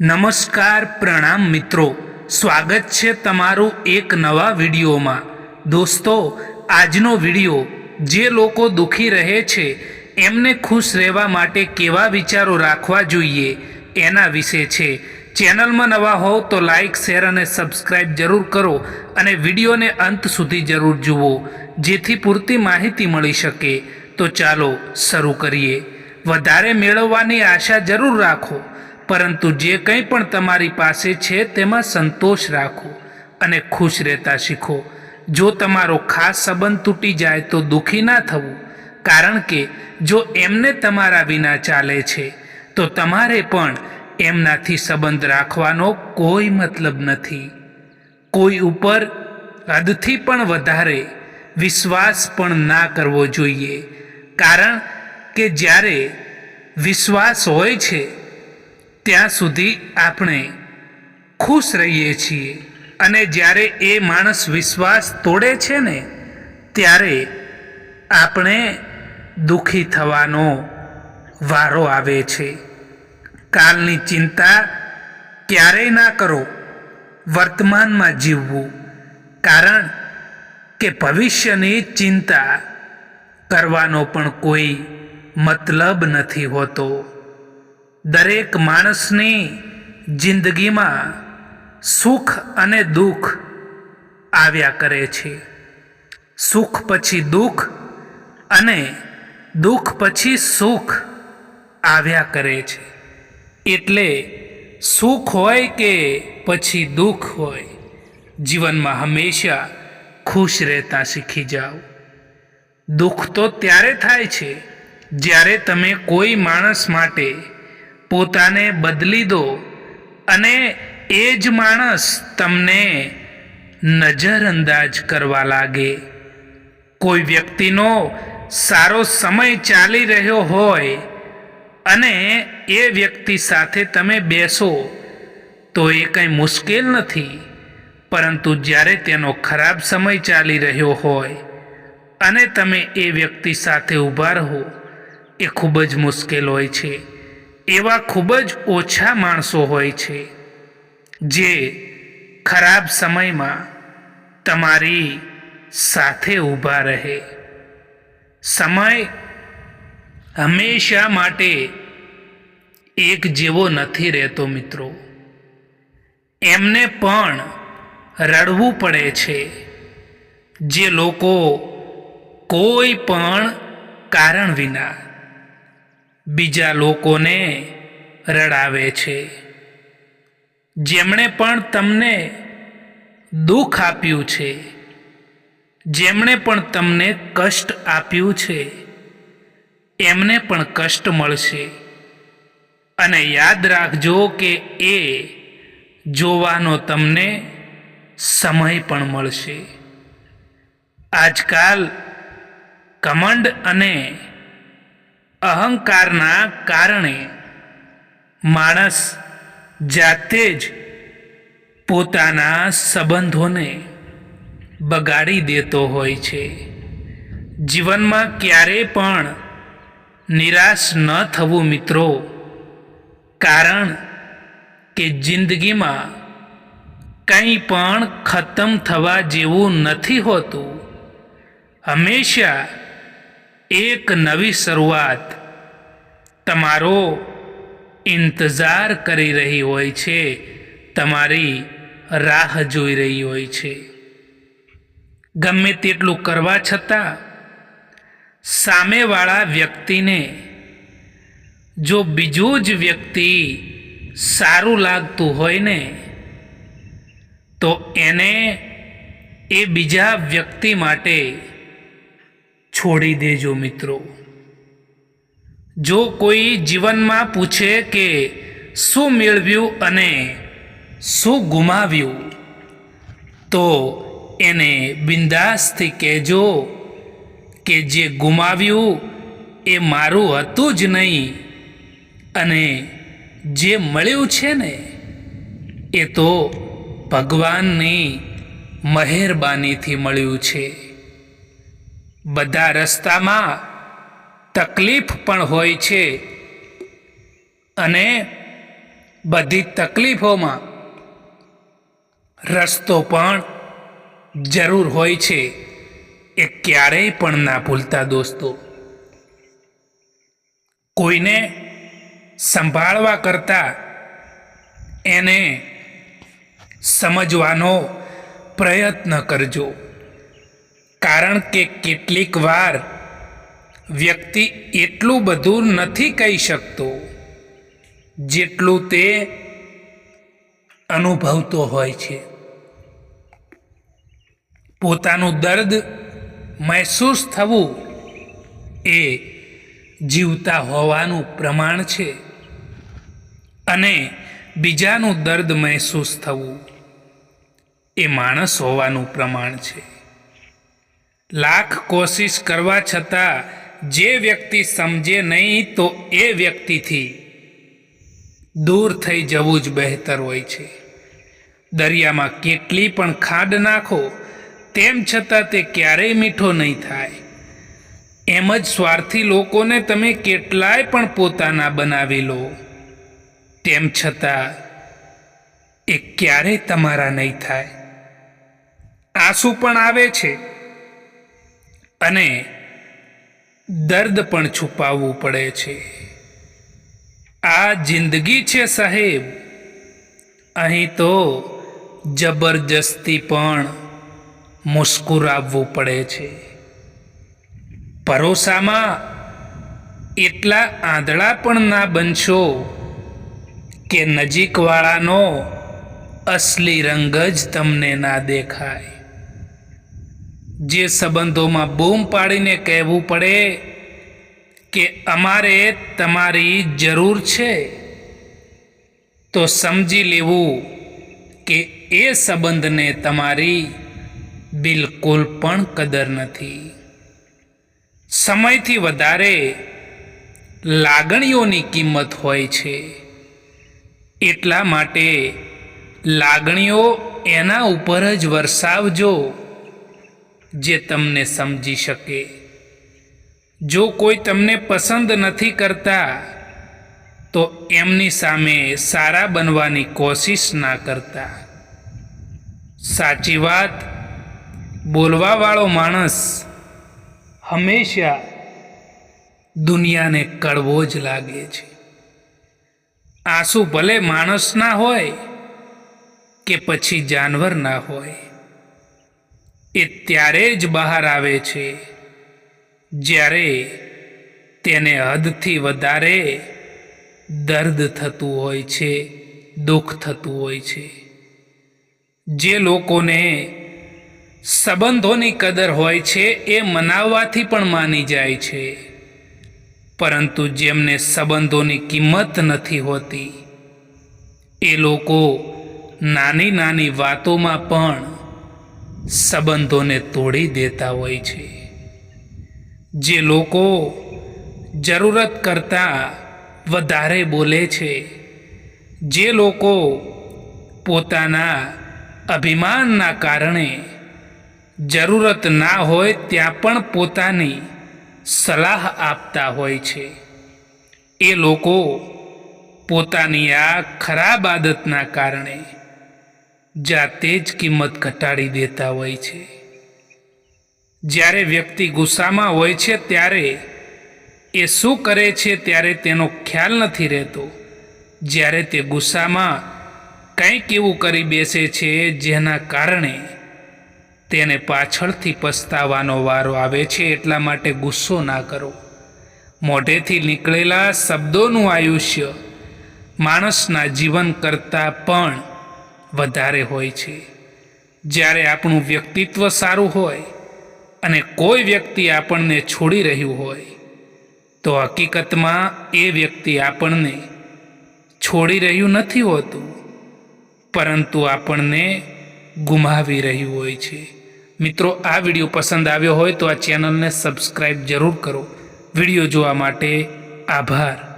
નમસ્કાર પ્રણામ મિત્રો. સ્વાગત છે તમારું એક નવા વિડીયોમાં. દોસ્તો, આજનો વીડિયો, જે લોકો દુઃખી રહે છે, એમને ખુશ રહેવા માટે કેવા વિચારો રાખવા જોઈએ, એના વિશે છે. ચેનલમાં નવા હોવ તો લાઈક, શેર અને સબસ્ક્રાઇબ જરૂર કરો અને વિડીયોને અંત સુધી જરૂર જુઓ, જેથી પૂરતી માહિતી મળી શકે. તો ચાલો, શરૂ કરીએ. વધારે મેળવવાની આશા જરૂર રાખો. પરંતુ જે કંઈ પણ તમારી પાસે છે તેમાં સંતોષ રાખો અને ખુશ રહેતા શીખો. જો તમારો ખાસ સંબંધ તૂટી જાય તો દુઃખી ના થવું, કારણ કે જો એમને તમારા વિના ચાલે છે, તો તમારે પણ એમનાથી સંબંધ રાખવાનો કોઈ મતલબ નથી. કોઈ ઉપર હદથી પણ વધારે વિશ્વાસ પણ ના કરવો જોઈએ, કારણ કે જ્યારે વિશ્વાસ હોય છે ત્યાં સુધી આપણે ખુશ રહીએ છીએ. અને જ્યારે એ માણસ વિશ્વાસ તોડે છે ને, ત્યારે આપણે દુઃખી થવાનો વારો આવે છે. કાલની ચિંતા ક્યારેય ના કરો, વર્તમાનમાં જીવવું. કારણ કે ભવિષ્યની ચિંતા કરવાનો પણ કોઈ મતલબ નથી હોતો. દરેક માણસની જિંદગીમાં સુખ અને દુઃખ આવ્યા કરે છે. સુખ પછી દુઃખ અને દુઃખ પછી સુખ આવ્યા કરે છે. એટલે સુખ હોય કે પછી દુઃખ હોય, જીવનમાં હંમેશા ખુશ રહેતા શીખી જાઓ. દુઃખ તો ત્યારે થાય છે જ્યારે તમે કોઈ માણસ માટે પોતાને બદલી દો અને એ જ માણસ તમને નજરઅંદાજ કરવા લાગે. કોઈ વ્યક્તિનો સારો સમય ચાલી રહ્યો હોય અને એ વ્યક્તિ સાથે તમે બેસો, તો એ કંઈ મુશ્કેલ નથી. પરંતુ જ્યારે તેનો ખરાબ સમય ચાલી રહ્યો હોય અને તમે એ વ્યક્તિ સાથે ઊભા રહો, એ ખૂબ જ મુશ્કેલ હોય છે. એવા ખૂબ જ ઓછા માણસો હોય છે જે ખરાબ સમયમાં તમારી સાથે ઊભા રહે. સમય હંમેશા માટે એક જેવો નથી રહેતો મિત્રો. એમને પણ રડવું પડે છે જે લોકો કોઈ પણ કારણ વિના બીજા લોકોને રડાવે છે. જેમણે પણ તમને દુઃખ આપ્યું છે, જેમણે પણ તમને કષ્ટ આપ્યું છે, એમને પણ કષ્ટ મળશે. અને યાદ રાખજો કે એ જોવાનો તમને સમય પણ મળશે. આજકાલ કમંડ અને અહંકારના કારણે માણસ જાતે જ પોતાના સંબંધોને બગાડી દેતો હોય છે. જીવનમાં ક્યારેય પણ નિરાશ ન થવું મિત્રો, કારણ કે જિંદગીમાં કંઈ પણ ખતમ થવા જેવું નથી હોતું. હંમેશા એક નવી શરૂઆત તમારો ઇંતજાર કરી રહી હોય છે, તમારી રાહ જોઈ રહી હોય છે. ગમે તેટલું કરવા છતાં, સામેવાળા વ્યક્તિને જો બીજું જ વ્યક્તિ સારું લાગતું હોય ને, તો એને એ બીજા વ્યક્તિ માટે છોડી દેજો મિત્રો. જો કોઈ જીવનમાં પૂછે કે શું મેળવ્યું અને શું ગુમાવ્યું, તો એને બિંદાસથી કહેજો કે જે ગુમાવ્યું એ મારું હતું જ નહીં અને જે મળ્યું છે ને, એ તો ભગવાનની મહેરબાનીથી મળ્યું છે. બધા રસ્તામાં તકલીફ પણ હોય છે. અને બધી તકલીફોમાં રસ્તો પણ જરૂર હોય છે. એ ક્યારેય પણ ના ભૂલતા દોસ્તો. કોઈને સંભાળવા કરતા એને સમજવાનો પ્રયત્ન કરજો. કારણ કે કેટલીક વાર વ્યક્તિ એટલું બધું નથી કહી શકતો જેટલું તે અનુભવતો હોય છે. પોતાનું દર્દ મહેસૂસ થવું એ જીવતા હોવાનું પ્રમાણ છે અને બીજાનું દર્દ મહેસૂસ થવું એ માણસ હોવાનું પ્રમાણ છે. લાખ કોશિશ કરવા છતાં જે વ્યક્તિ સમજે નહીં તો એ વ્યક્તિથી દૂર થઈ જવું જ બહેતર હોય છે. દરિયામાં કેટલી પણ ખાડ નાખો, તેમ છતાં તે ક્યારેય મીઠો નહીં થાય. એમ જ સ્વાર્થી લોકોને તમે કેટલાય પણ પોતાના બનાવી લો. તેમ છતાં એ ક્યારેય તમારા નહીં થાય. આંસુ પણ આવે છે. અને દર્દ પણ છુપાવવું પડે છે. આ જિંદગી છે સાહેબ. અહીં તો જબરજસ્તી પણ મુસ્કુરાવવું પડે છે. ભરોસામાં એટલા આંધળા પણ ના બનશો કે નજીકવાળાનો અસલી રંગ જ તમને ના દેખાય. જે સંબંધોમાં બૂમ પાડીને કહેવું પડે કે અમારે તમારી જરૂર છે, તો સમજી લેવું કે એ સંબંધને તમારી બિલકુલ પણ કદર નથી. સમયથી વધારે લાગણીઓની કિંમત હોય છે. એટલા માટે લાગણીઓ એના ઉપર જ વરસાવજો. જે તમને સમજી શકે. જો કોઈ તમને પસંદ નથી કરતા, તો એમની સામે સારા બનવાની કોશિશ ના કરતા. સાચી વાત, બોલવાવાળો માણસ હંમેશા દુનિયાને કડવો જ લાગે છે. આંસુ ભલે માણસના હોય કે પછી જાનવરના હોય. એ ત્યારે જ બહાર આવે છે. જ્યારે તેને હદથી વધારે દર્દ થતું હોય છે, દુઃખ થતું હોય છે. જે લોકોને સંબંધોની કદર હોય છે, એ મનાવવાથી પણ માની જાય છે. પરંતુ જેમને સંબંધોની કિંમત નથી હોતી, એ લોકો નાની નાની વાતોમાં પણ સંબંધોને તોડી દેતા હોય છે. જે લોકો જરૂરત કરતાં વધારે બોલે છે, જે લોકો પોતાના અભિમાનના કારણે જરૂરત ના હોય ત્યાં પણ પોતાની સલાહ આપતા હોય છે. એ લોકો પોતાની આ ખરાબ આદતના કારણે જાતે જ કિંમત ઘટાડી દેતા હોય છે. જ્યારે વ્યક્તિ ગુસ્સામાં હોય છે ત્યારે એ શું કરે છે ત્યારે તેનો ખ્યાલ નથી રહેતો. જ્યારે તે ગુસ્સામાં કંઈક એવું કરી બેસે છે જેના કારણે તેને પાછળથી પસ્તાવાનો વારો આવે છે એટલા માટે ગુસ્સો ના કરો. મોઢેથી નીકળેલા શબ્દોનું આયુષ્ય માણસના જીવન કરતાં પણ વધારે હોય છે. જ્યારે આપણું વ્યક્તિત્વ સારું હોય અને કોઈ વ્યક્તિ આપણને છોડી રહ્યું હોય, તો હકીકતમાં એ વ્યક્તિ આપણને છોડી રહ્યું નથી હોતું, પરંતુ આપણને ગુમાવી રહ્યું હોય છે. મિત્રો, આ વીડિયો પસંદ આવ્યો હોય તો આ ચેનલને સબસ્ક્રાઈબ જરૂર કરો. વીડિયો જોવા માટે આભાર.